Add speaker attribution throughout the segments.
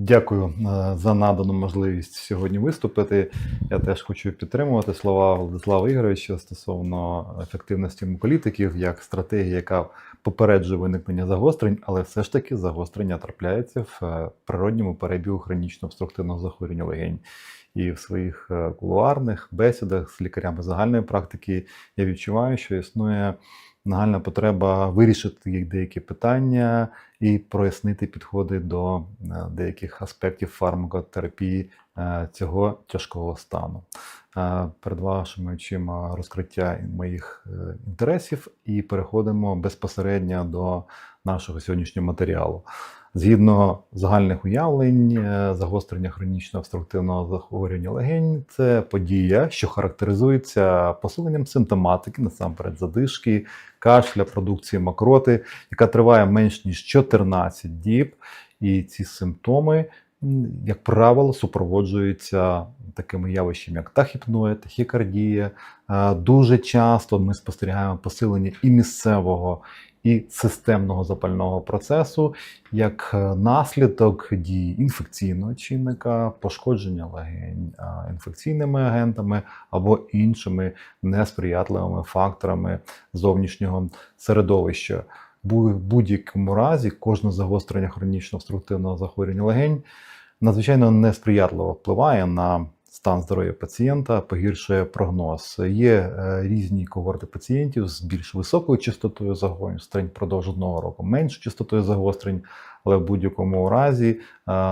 Speaker 1: Дякую е, за надану можливість сьогодні виступити. Я теж хочу підтримувати слова Владислава Ігоровича стосовно ефективності політиків як стратегії, яка попереджує виникнення загострень, але все ж таки загострення трапляється в е, природньому перебігу хронічно обструктивного захворювання легень. І в своїх е, кулуарних бесідах з лікарями загальної практики я відчуваю, що існує нагальна потреба вирішити деякі питання і прояснити підходи до е, деяких аспектів фармакотерапії е, цього тяжкого стану. Е, Перед вашими очима розкриття моїх інтересів і переходимо безпосередньо до нашого сьогоднішнього матеріалу. Згідно загальних уявлень, е, загострення хронічного обструктивного захворювання легень це подія, що характеризується посиленням симптоматики, насамперед задишки, кашля, продукції мокроти, яка триває менш ніж 14 діб. І ці симптоми, як правило, супроводжуються такими явищами, як тахіпноя, тахікардія. Е, Дуже часто ми спостерігаємо посилення і місцевого, і системного запального процесу як е, наслідок дії інфекційного чинника, пошкодження легень е, інфекційними агентами або іншими несприятливими факторами зовнішнього середовища. В будь-якому разі кожне загострення хронічно обструктивного захворювання легень надзвичайно несприятливо впливає на стан здоров'я пацієнта, погіршує прогноз. Є е, різні когорти пацієнтів з більш високою частотою загострень впродовж одного року, меншою частотою загострень, але в будь-якому разі е,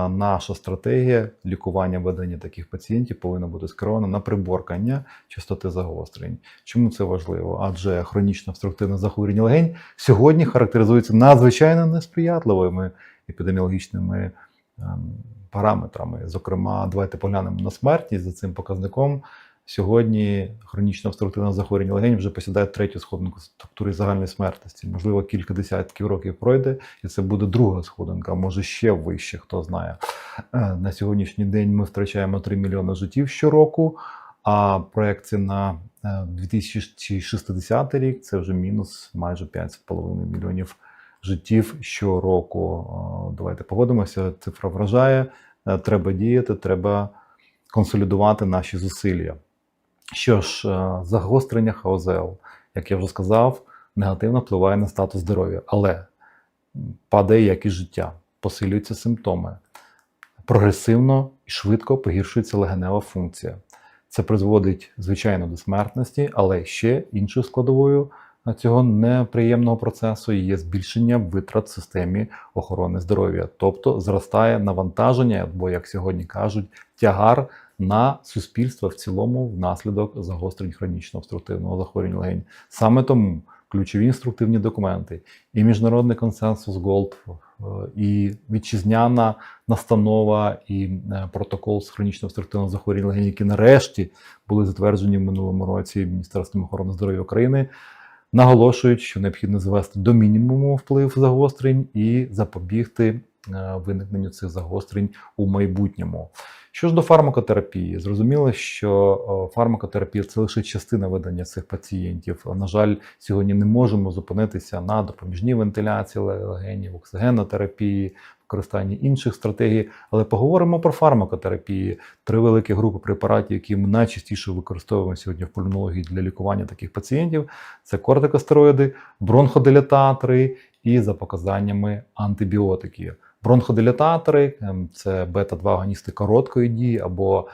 Speaker 1: наша стратегія лікування ведення таких пацієнтів повинна бути скерована на приборкання частоти загострень. Чому це важливо? Адже хронічно обструктивне захворювання легень сьогодні характеризується надзвичайно несприятливими епідеміологічними ем, параметрами. Зокрема, давайте поглянемо на смертність за цим показником. Сьогодні хронічно обструктивне захворювання легень вже посідає третю сходинку структури загальної смертності. Можливо, кілька десятків років пройде, і це буде друга сходинка, може ще вище, хто знає. Е, На сьогоднішній день ми втрачаємо 3 мільйони життів щороку, а проекція на е, 2060 рік це вже мінус майже 5,5 мільйонів життів щороку. Е, Давайте погодимося, цифра вражає. Е, Треба діяти, треба консолідувати наші зусилля. Що ж, е, загострення ХОЗЛ, як я вже сказав, негативно впливає на статус здоров'я, але падає якість життя, посилюються симптоми, прогресивно і швидко погіршується легенева функція. Це призводить, звичайно, до смертності, але ще іншою складовою цього неприємного процесу є збільшення витрат в системі охорони здоров'я, тобто зростає навантаження, або як сьогодні кажуть, тягар на суспільство в цілому внаслідок загострень хронічного обструктивного захворювання легень. Саме тому ключові інструктивні документи і міжнародний консенсус ГОЛД, е, і вітчизняна настанова, і е, протокол з хронічного обструктивного захворювання легень, які нарешті були затверджені в минулому році Міністерством охорони здоров'я України наголошують, що необхідно звести до мінімуму вплив загострень і запобігти е, виникненню цих загострень у майбутньому. Що ж до фармакотерапії, зрозуміло, що фармакотерапія це лише частина ведення цих пацієнтів. На жаль, сьогодні не можемо зупинитися на допоміжній вентиляції легенів, оксигенотерапії, використанні інших стратегій. Але поговоримо про фармакотерапії. Три великі групи препаратів, які ми найчастіше використовуємо сьогодні в пульмонології для лікування таких пацієнтів: це кортикостероїди, бронходилататори і за показаннями антибіотики. Бронходилататори ем, це бета-2 агоністи короткої дії або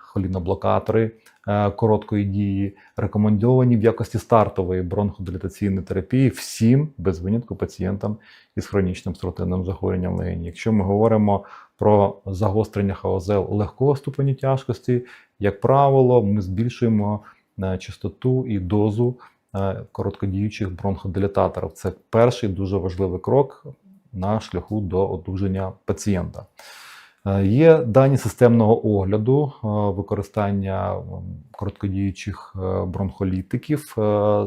Speaker 1: холіноблокатори е, короткої дії, рекомендовані в якості стартової бронходилатаційної терапії всім без винятку пацієнтам із хронічним структурним захворюванням легень. Якщо ми говоримо про загострення ХОЗЛ легкого ступеню тяжкості, як правило, ми збільшуємо е, частоту і дозу е, короткодіючих бронходилататорів. Це перший дуже важливий крок на шляху до одужання пацієнта. Е, Є дані системного огляду е, використання короткодіючих е, бронхолітиків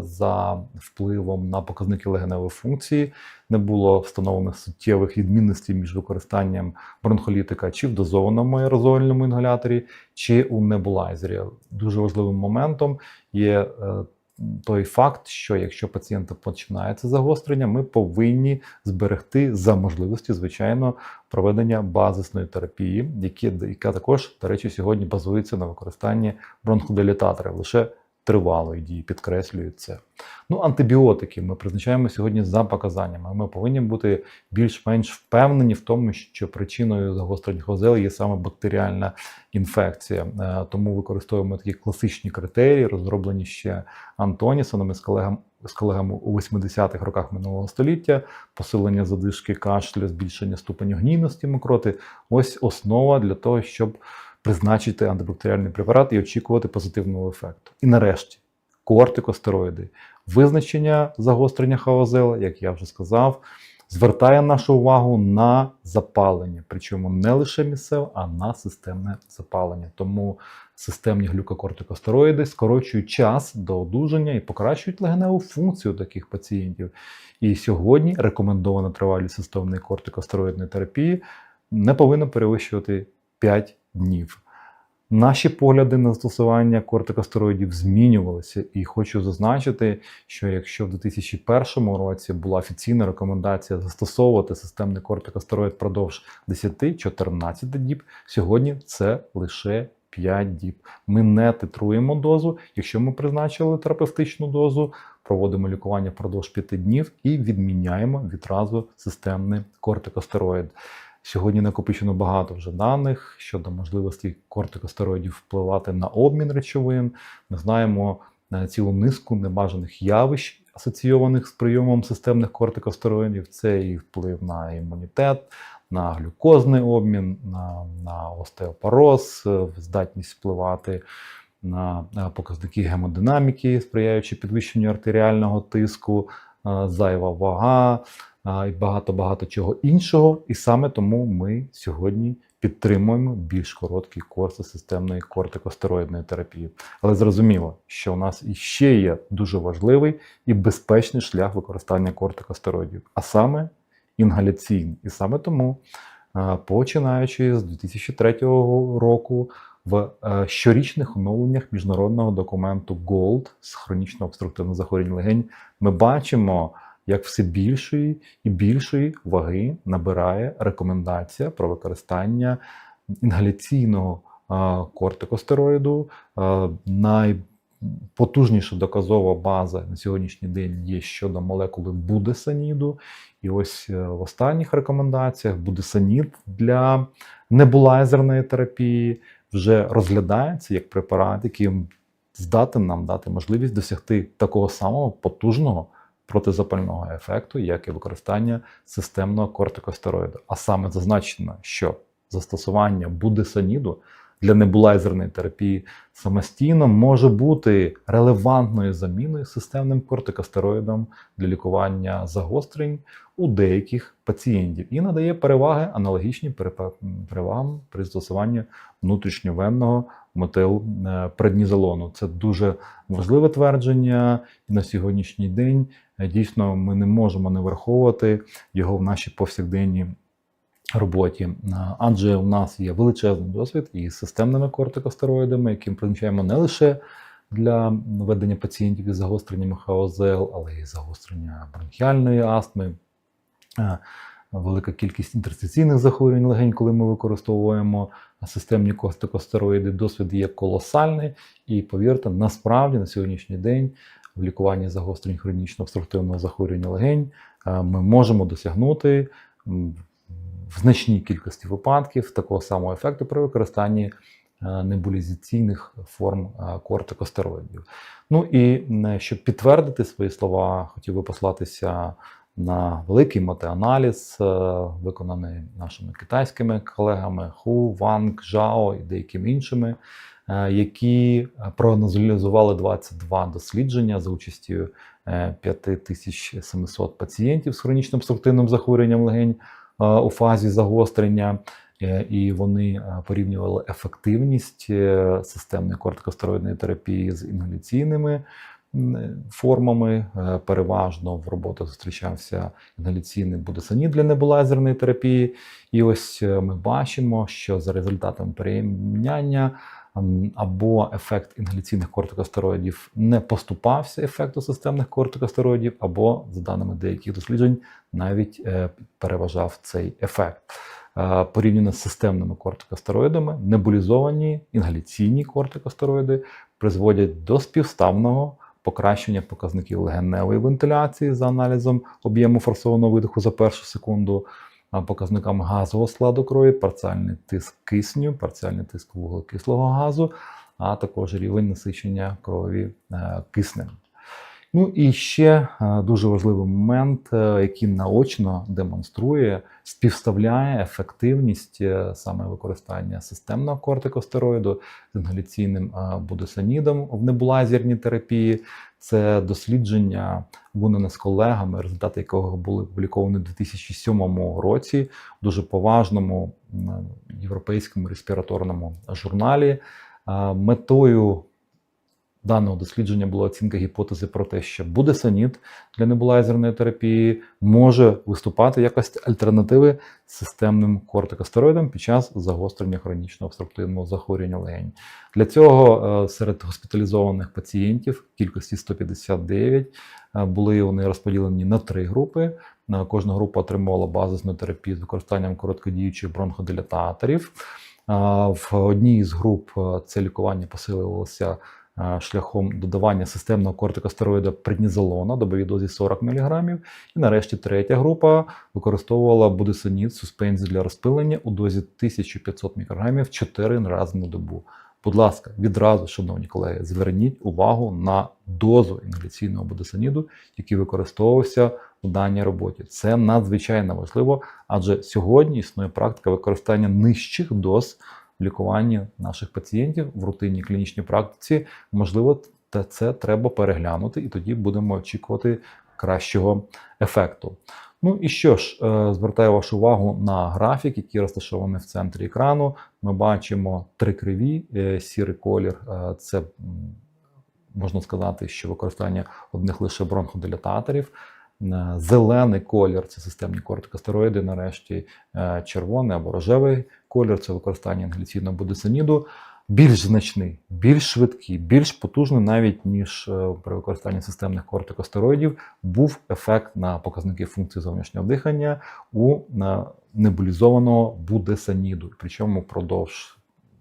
Speaker 1: за впливом на показники легеневої функції. Не було встановлено суттєвих відмінностей між використанням бронхолітика чи в дозованому аерозольному інгаляторі, чи у небулайзері. Дуже важливим моментом є той факт, що якщо пацієнта починається загострення, ми повинні зберегти за можливості, звичайно, проведення базисної терапії, яка також, до речі, сьогодні базується на використанні бронходилататорів. Лише тривалої дії, підкреслюю це. Ну, антибіотики ми призначаємо сьогодні за показаннями. Ми повинні бути більш-менш впевнені в тому, що причиною загострень ХОЗЛ є саме бактеріальна інфекція. Е, Тому використовуємо такі класичні критерії, розроблені ще Антонісоном і з колегами. З колегами у 80-х роках минулого століття, посилення задишки кашлю, збільшення ступеню гнійності мокроти ось основа для того, щоб призначити антибактеріальний препарат і очікувати позитивного ефекту. І нарешті кортикостероїди. Визначення загострення ХОЗЛ, як я вже сказав, звертає нашу увагу на запалення, причому не лише місцеве, а на системне запалення. Тому системні глюкокортикостероїди скорочують час до одужання і покращують легеневу функцію таких пацієнтів. І сьогодні рекомендована тривалість системної кортикостероїдної терапії не повинна перевищувати 5 днів. Наші погляди на застосування кортикостероїдів змінювалися, і хочу зазначити, що якщо в 2001 році була офіційна рекомендація застосовувати системний кортикостероїд впродовж 10-14 діб, сьогодні це лише 5 діб. Ми не титруємо дозу. Якщо ми призначили терапевтичну дозу, проводимо лікування впродовж 5 днів і відміняємо відразу системний кортикостероїд. Сьогодні накопичено багато вже даних щодо можливості кортикостероїдів впливати на обмін речовин. Ми знаємо е, цілу низку небажаних явищ, асоційованих з прийомом системних кортикостероїдів. Це і вплив на імунітет, на глюкозний обмін, на, на остеопороз, е, здатність впливати на е, показники гемодинаміки, сприяючи підвищенню артеріального тиску, зайва вага і багато-багато чого іншого. І саме тому ми сьогодні підтримуємо більш короткі курси системної кортикостероїдної терапії. Але зрозуміло, що у нас іще є дуже важливий і безпечний шлях використання кортикостероїдів, а саме інгаляційний. І саме тому, починаючи з 2003 року, в е, щорічних оновленнях міжнародного документу GOLD з хронічного обструктивного захворювання легень ми бачимо, як все більшої і більшої ваги набирає рекомендація про використання інгаляційного кортикостероїду. Е, Найпотужніша доказова база на сьогоднішній день є щодо молекули будесаніду. І ось е, в останніх рекомендаціях будесанід для небулайзерної терапії вже розглядається як препарат, який здатен нам дати можливість досягти такого самого потужного протизапального ефекту, як і використання системного кортикостероїду. А саме зазначено, що застосування будесаніду для небулайзерної терапії самостійно може бути релевантною заміною системним кортикостероїдом для лікування загострень у деяких пацієнтів і надає переваги аналогічні перевагам при застосуванні внутрішньовенного метилпреднізолону. Це дуже важливе твердження, і на сьогоднішній день е, дійсно ми не можемо не враховувати його в нашій повсякденній роботі, адже у нас є величезний досвід із системними кортикостероїдами, яким призначаємо не лише для ведення пацієнтів із загостренням ХОЗЛ, але й загострення бронхіальної астми. Велика кількість інтерстиційних захворювань легень, коли ми використовуємо системні кортикостероїди, досвід є колосальний. І повірте, насправді на сьогоднішній день в лікуванні загострень хронічно обструктивного захворювання легень ми можемо досягнути в значній кількості випадків такого самого ефекту при використанні е, небулізаційних форм е, кортикостероїдів. Ну і щоб підтвердити свої слова, хотів би послатися на великий метааналіз, е, виконаний нашими китайськими колегами Ху, Ванг, Жао і деякими іншими, які проаналізували 22 дослідження за участю 5700 пацієнтів з хронічним обструктивним захворюванням легень у фазі загострення, е, і вони е, порівнювали ефективність е, системної кортикостероїдної терапії з інгаляційними формами. Переважно в роботах зустрічався інгаляційний будесанід для небулайзерної терапії. І ось ми бачимо, що за результатами порівняння або ефект інгаляційних кортикостероїдів не поступався ефекту системних кортикостероїдів, або, за даними деяких досліджень, навіть е, переважав цей ефект. Е, Порівняно з системними кортикостероїдами, небулізовані інгаляційні кортикостероїди призводять до співставного покращення показників легеневої вентиляції за аналізом об'єму форсованого видиху за першу секунду, показникам газового складу крові, парціальний тиск кисню, парціальний тиск вуглекислого газу, а також рівень насичення крові е, киснем. Ну і ще е, дуже важливий момент, е, який наочно демонструє, співставляє ефективність е, саме використання системного кортикостероїду з інгаляційним будесонідом в небулайзерній терапії. Це дослідження виконане з колегами, результати якого були опубліковані у 2007 році в дуже поважному європейському респіраторному журналі. Метою даного дослідження була оцінка гіпотези про те, що будесонід для небулайзерної терапії може виступати в якості альтернативи системним кортикостероїдам під час загострення хронічного обструктивного захворювання легень. Для цього е, серед госпіталізованих пацієнтів в кількості 159 е, були вони розподілені на три групи. Е, Кожна група отримувала базисну терапію з використанням короткодіючих бронходилататорів. В одній з груп це лікування посилилося шляхом додавання системного кортикостероїда преднізолона добовій дозі 40 мг. І нарешті третя група використовувала будесонід суспензію для розпилення у дозі 1500 мікрограмів 4 рази на добу. Будь ласка, відразу, шановні колеги, зверніть увагу на дозу інгаляційного будесоніду, який використовувався у даній роботі. Це надзвичайно важливо, адже сьогодні існує практика використання нижчих доз в лікуванні наших пацієнтів в рутинній клінічній практиці. Можливо, це треба переглянути, і тоді будемо очікувати кращого ефекту. Ну і що ж, е, звертаю вашу увагу на графік, який розташований в центрі екрану. Ми бачимо три криві, е, сірий колір е, це можна сказати, що використання одних лише бронходилататорів. Зелений колір це системні кортикостероїди, нарешті е, червоний або рожевий колір це використання інгаляційного будесоніду. Більш значний, більш швидкий, більш потужний, навіть ніж е, при використанні системних кортикостероїдів, був ефект на показники функції зовнішнього дихання у небулізованого будесоніду. Причому впродовж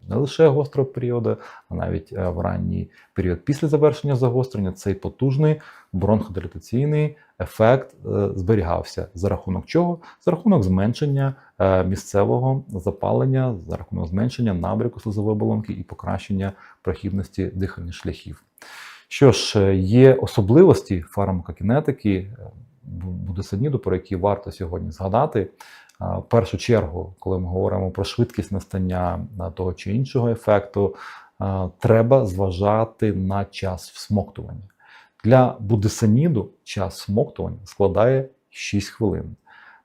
Speaker 1: не лише гострого періоду, а навіть е, в ранній період після завершення загострення цей потужний бронходилатаційний ефект е, зберігався. За рахунок чого? За рахунок зменшення е, місцевого запалення, за рахунок зменшення набряку слизової оболонки і покращення прохідності дихальних шляхів. Що ж, є особливості фармакокінетики будесоніду, про які варто сьогодні згадати. В першу чергу, коли ми говоримо про швидкість настання того чи іншого ефекту, треба зважати на час всмоктування. Для будесоніду час всмоктування складає 6 хвилин.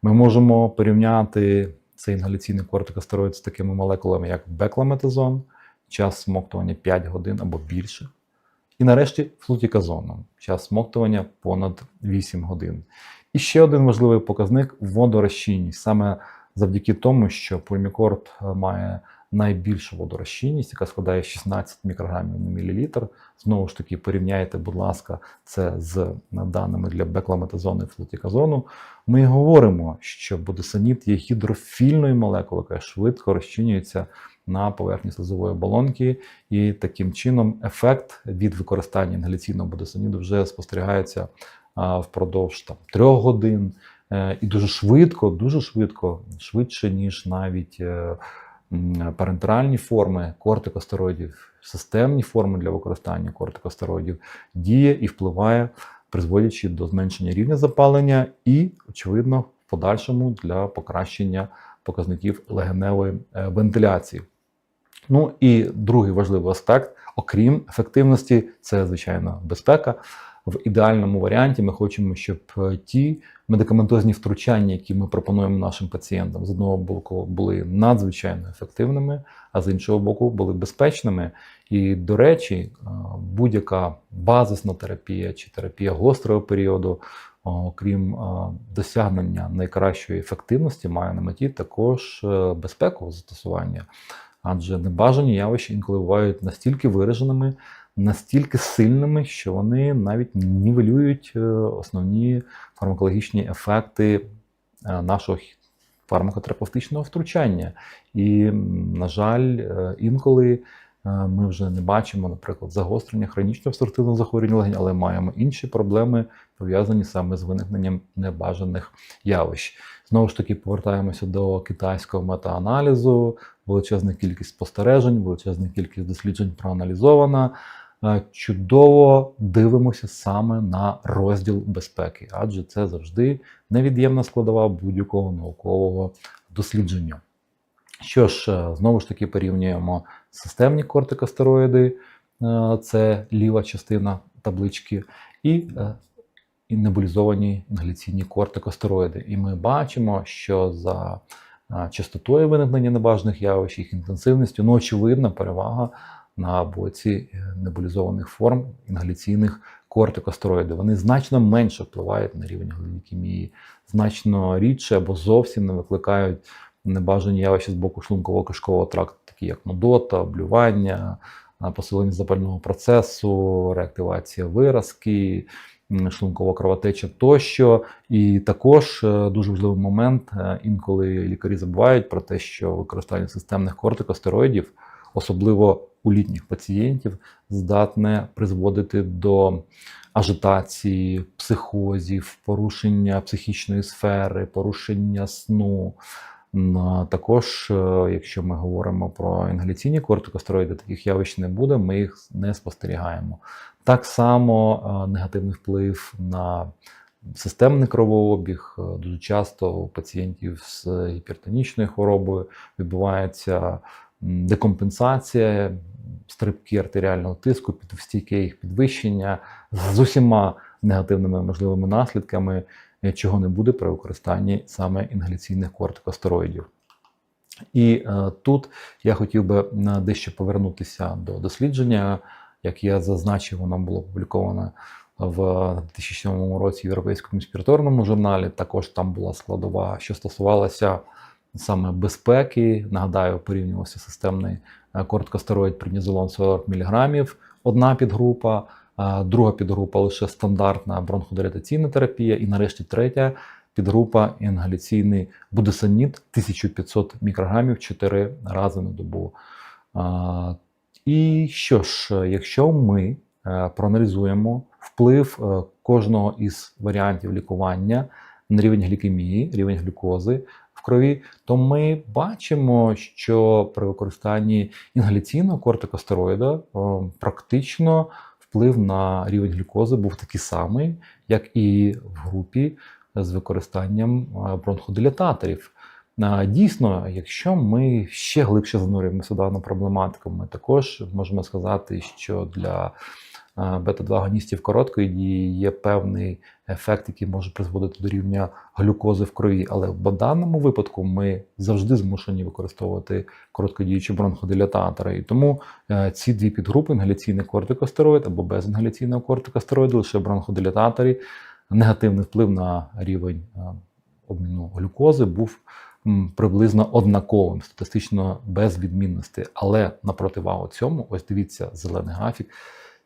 Speaker 1: Ми можемо порівняти цей інгаляційний кортикостероїд з такими молекулами, як бекламетазон, час смоктування 5 годин або більше. І нарешті флутіказоном, час смоктування понад 8 годин. І ще один важливий показник водорозчинність. Саме завдяки тому, що пульмікорд е, має найбільшу водорозчинність, яка складає 16 мікрограмів на мілілітр. Знову ж таки, порівняйте, будь ласка, це з даними для бекламетазону і флутіказону. Ми говоримо, що будесонід є гідрофільною молекулою, яка швидко розчинюється на поверхні слизової оболонки, і таким чином ефект від використання інгаляційного будесоніду вже спостерігається впродовж там, трьох годин. Е, І дуже швидко, дуже швидко, швидше, ніж навіть е, парентеральні форми кортикостероїдів, системні форми для використання кортикостероїдів діє і впливає, призводячи до зменшення рівня запалення і, очевидно, в подальшому для покращення показників легеневої е, вентиляції. Ну і другий важливий аспект, окрім ефективності, це звичайно безпека. В ідеальному варіанті ми хочемо, щоб е, ті медикаментозні втручання, які ми пропонуємо нашим пацієнтам, з одного боку були надзвичайно ефективними, а з іншого боку, були безпечними. І, до речі, е, будь-яка базисна терапія чи терапія гострого періоду, окрім е, досягнення найкращої ефективності, має на меті також безпекове застосування. адже небажані явища інколи бувають настільки вираженими, настільки сильними, що вони навіть нівелюють е, основні фармакологічні ефекти е, нашого фармакотерапевтичного втручання. І, на жаль, е, інколи ми вже не бачимо, наприклад, загострення хронічного обструктивного захворювання легень, але маємо інші проблеми, пов'язані саме з виникненням небажаних явищ. Знову ж таки, повертаємося до китайського метааналізу, величезна кількість спостережень, величезна кількість досліджень проаналізована. Е, Чудово дивимося саме на розділ безпеки, адже це завжди невід'ємна складова будь-якого наукового дослідження. Що ж, е, знову ж таки порівнюємо системні кортикостероїди, е, це ліва частина таблички, і, небулізовані інгаляційні кортикостероїди. І ми бачимо, що за частотою виникнення небажаних явищ, їх інтенсивністю, ну, очевидна перевага на боці е, небулізованих форм інгаляційних кортикостероїдів. Вони значно менше впливають на рівень глікемії, значно рідше або зовсім не викликають небажані явища з боку шлунково-кишкового тракту, такі як нудота, блювання, посилення запального процесу, реактивація виразки, шлункова кровотеча тощо. І також е, дуже важливий момент, е, інколи лікарі забувають про те, що використання системних кортикостероїдів, особливо у літніх пацієнтів, здатне призводити до ажитації, психозів, порушення психічної сфери, порушення сну. Також, е, якщо ми говоримо про інгаляційні кортикостероїди, таких явищ не буде, ми їх не спостерігаємо. Так само е, негативний вплив на системний кровообіг. Е, Дуже часто у пацієнтів з гіпертонічною хворобою відбувається декомпенсація, стрибки артеріального тиску, стійке їх підвищення з усіма негативними можливими наслідками, е, чого не буде при використанні саме інгаляційних кортикостероїдів. І е, тут я хотів би на дещо повернутися до дослідження. Як я зазначив, воно було опубліковано в 2007 році в Європейському респіраторному журналі. Також там була складова, що стосувалася саме безпеки. Нагадаю, порівнювався системний е, короткостероїд преднізолон 40 мг, одна підгрупа, друга підгрупа лише стандартна бронходилатаційна терапія, і нарешті третя підгрупа інгаляційний будесоніт 1500 мікрограмів 4 рази на добу. І що ж, якщо ми е, проаналізуємо вплив е, кожного із варіантів лікування на рівень глікемії, рівень глюкози крові, то ми бачимо, що при використанні інгаляційного кортикостероїда о, практично вплив на рівень глюкози був такий самий, як і в групі з використанням е, бронходилататорів. Дійсно, якщо ми ще глибше занурюємося в дану проблематику, ми також можемо сказати, що для е, бета-2-агоністів короткої дії є певний ефект, який може призводити до рівня глюкози в крові. Але в даному випадку ми завжди змушені використовувати короткодіючі бронходилататори. І тому е, ці дві підгрупи інгаляційний кортикостероїд або безінгаляційного кортикостероїду, лише бронходилататорі, негативний вплив на рівень е, обміну глюкози був приблизно однаковим, статистично без відмінностей. Але на противагу цьому, ось дивіться, зелений графік.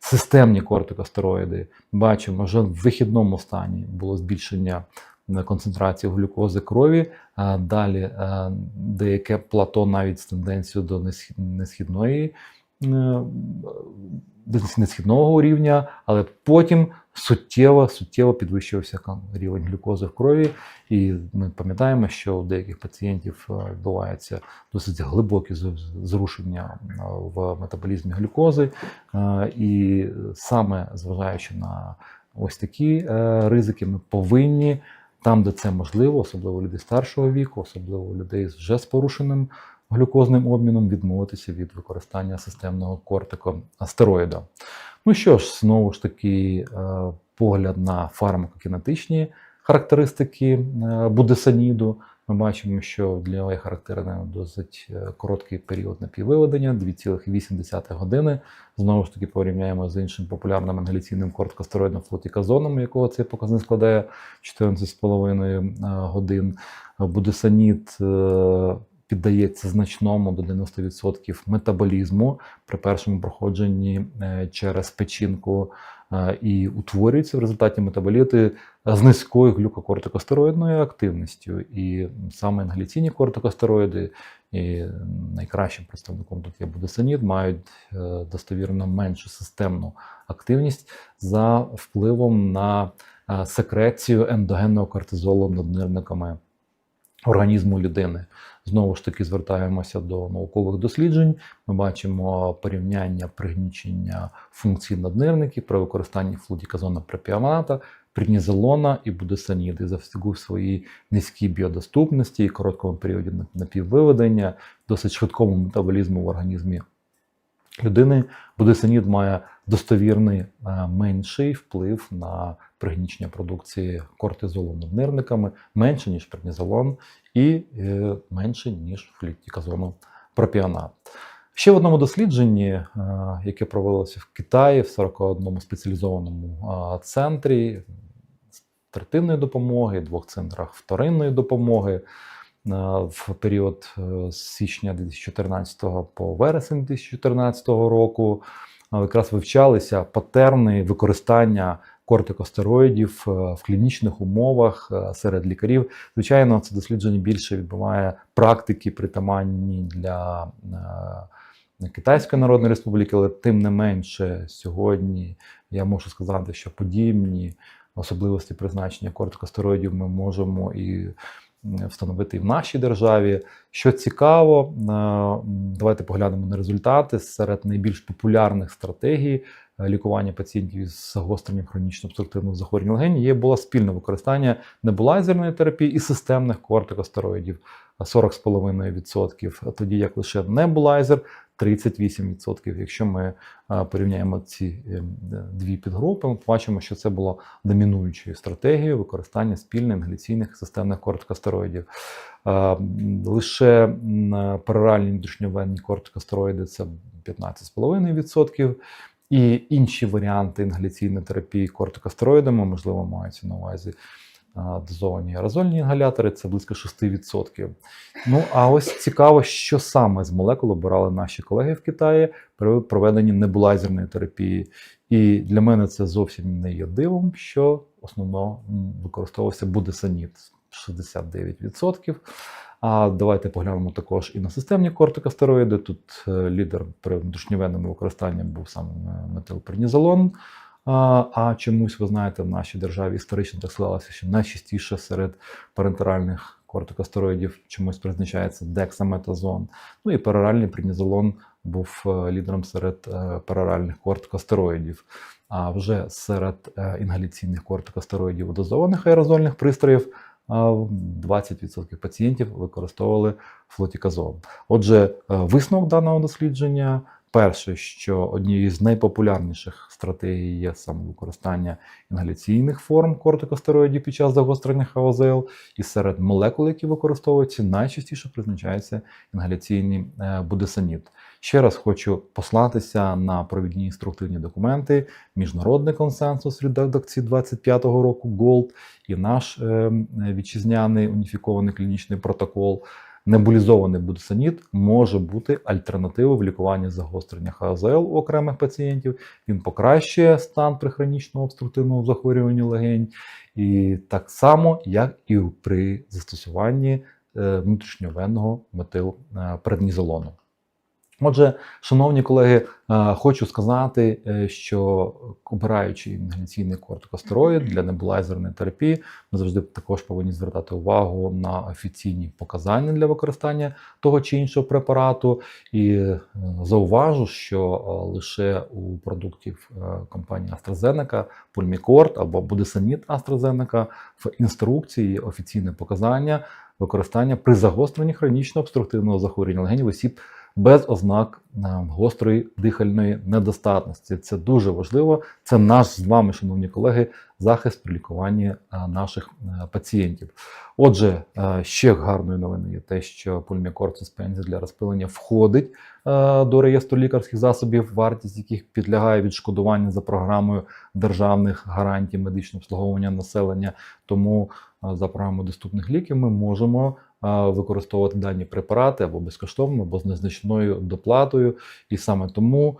Speaker 1: Системні кортикостероїди бачимо, вже в вихідному стані було збільшення е, концентрації глюкози крові. Далі е, деяке плато навіть з тенденцією до несхідної е, до несхідного рівня, але потім суттєво суттєво підвищувався рівень глюкози в крові. І ми пам'ятаємо, що у деяких пацієнтів е, відбуваються досить глибокі зрушення е, в метаболізмі глюкози. І саме зважаючи на ось такі ризики, ми повинні там, де це можливо, особливо людей старшого віку, особливо людей з вже з порушеним глюкозним обміном, відмовитися від використання системного кортикостероїда. Ну що ж, знову ж таки, е, погляд на фармакокінетичні характеристики е, будесоніду. Ми бачимо, що для нього є характерний досить е, короткий період напіввиведення 2,8 години. Знову ж таки, порівняємо з іншим популярним англіційним короткостероїдом флотіказоном, якого цей показник складає 14,5 годин. Будесоніт піддається значному до 90% метаболізму при першому проходженні е, через печінку е, і утворюються в результаті метаболіти з низькою глюкокортикостероїдною активністю. І саме інгаляційні кортикостероїди, і найкращим представником тут є будесонід, мають е, достовірно меншу системну активність за впливом на секрецію ендогенного кортизолу наднирниками організму людини. Знову ж таки, звертаємося до наукових досліджень. Ми бачимо порівняння пригнічення функцій наднирників при використанні флудіказона пропіоната, принізолона і будесоніди за в своїй низькій біодоступності і короткому періоді напіввиведення, досить швидкому метаболізму в організмі людини. Будесонід має достовірний е, менший вплив на пригнічення продукції кортизолу наднирниками, менше, ніж преднізолон, і е, менше, ніж флітіказону пропіонат. Ще в одному дослідженні, е, яке провелося в Китаї в 41 спеціалізованому е, центрі третинної допомоги, двох центрах вторинної допомоги в період з січня 2014 по вересень 2014 року, якраз вивчалися патерни використання кортикостероїдів в клінічних умовах серед лікарів. Звичайно, це дослідження більше відбуває практики притаманні для Китайської Народної Республіки, але тим не менше сьогодні я можу сказати, що подібні особливості призначення кортикостероїдів ми можемо і встановити і в нашій державі. Що цікаво, давайте поглянемо на результати. Серед найбільш популярних стратегій Е, лікування пацієнтів з загостренням хронічно обструктивного захворювання легень є було спільне використання небулайзерної терапії і системних кортикостероїдів. 40,5%, тоді як лише небулайзер 38%. Якщо ми порівняємо ці е, дві підгрупи, ми бачимо, що це було домінуючою стратегією використання спільних інгаляційних системних кортикостероїдів. Лише пероральні внутрішньовенні кортикостероїди це 15,5%. І інші варіанти інгаляційної терапії кортикостероїдами, можливо, маються на увазі дозовані аерозольні інгалятори, це близько 6%. Ну, а ось цікаво, що саме з молекул обирали наші колеги в Китаї при проведенні небулайзерної терапії. І для мене це зовсім не є дивом, що основно використовувався будесоніт 69%. А давайте поглянемо також і на системні кортикостероїди. Тут е, лідер при внутрішньовенному використанні був саме метилпернізолон. А чомусь, ви знаєте, в нашій державі історично так склалося, що найчастіше серед парентеральних кортикостероїдів чомусь призначається дексаметазон. Ну і пероральний принізолон був е, лідером серед е, пероральних кортикостероїдів. А вже серед інгаляційних кортикостероїдів дозованих аерозольних пристроїв 20% пацієнтів використовували флотіказон. Отже, е, висновок даного дослідження. Перше, що однією з найпопулярніших стратегій є саме використання інгаляційних форм кортикостероїдів під час загострення ХОЗЛ, і серед молекул, які використовуються, найчастіше призначається інгаляційний е. Ще раз хочу послатися на провідні інструктивні документи, міжнародний консенсус редакції 25-го року GOLD і наш е, вітчизняний уніфікований клінічний протокол. Небулізований будесаніт може бути альтернативою в лікуванні загострення ХАЗЛ у окремих пацієнтів. Він покращує стан при хронічному обструктивному захворюванні легень, і так само, як і при застосуванні е, внутрішньовенного метилпреднізолону. Отже, шановні колеги, е, хочу сказати, е, що обираючи інгаляційний кортикостероїд для небулайзерної терапії, ми завжди також повинні звертати увагу на офіційні показання для використання того чи іншого препарату. І е, зауважу, що лише у продуктів компанії AstraZeneca, Pulmicort або Budesonid AstraZeneca в інструкції офіційне показання використання при загостренні хронічно обструктивного захворювання легенів осіб без ознак е, гострої дихальної недостатності. Це дуже важливо. Це наш з вами, шановні колеги, захист при лікуванні е, наших е, пацієнтів. Отже, ще гарною новиною є те, що пульмікор суспензія для розпилення входить до реєстру лікарських засобів, вартість яких підлягає відшкодуванню за програмою державних гарантій медичного обслуговування населення. Тому за програмою доступних ліків ми можемо використовувати дані препарати або безкоштовно, або з незначною доплатою. І саме тому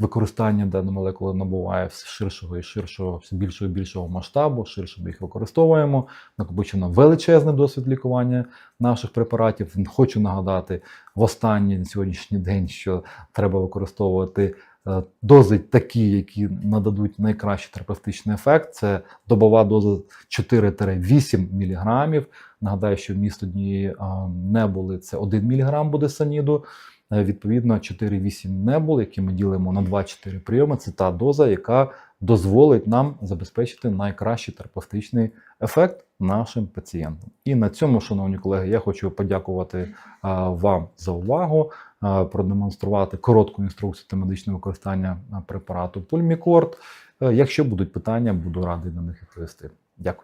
Speaker 1: використання даної молекули набуває все ширшого і ширшого, все більшого і більшого масштабу, ширше ми їх використовуємо. Накопичено величезний досвід лікування наших препаратів. Хочу нагадати в останній на сьогоднішній день, що треба використовувати е, дози такі, які нададуть найкращий терапевтичний ефект. Це добова доза 4-8 мг. Нагадаю, що вміст однієї е, не це 1 мг буде саніду. Е, Відповідно, 4-8 не було, які ми ділимо на 2-4 прийоми. Це та доза, яка дозволить нам забезпечити найкращий терапевтичний ефект нашим пацієнтам. І на цьому, шановні колеги, я хочу подякувати вам за увагу, продемонструвати коротку інструкцію та медичне використання препарату Пульмікорд. Е, Якщо будуть питання, буду радий на них відповісти. Дякую.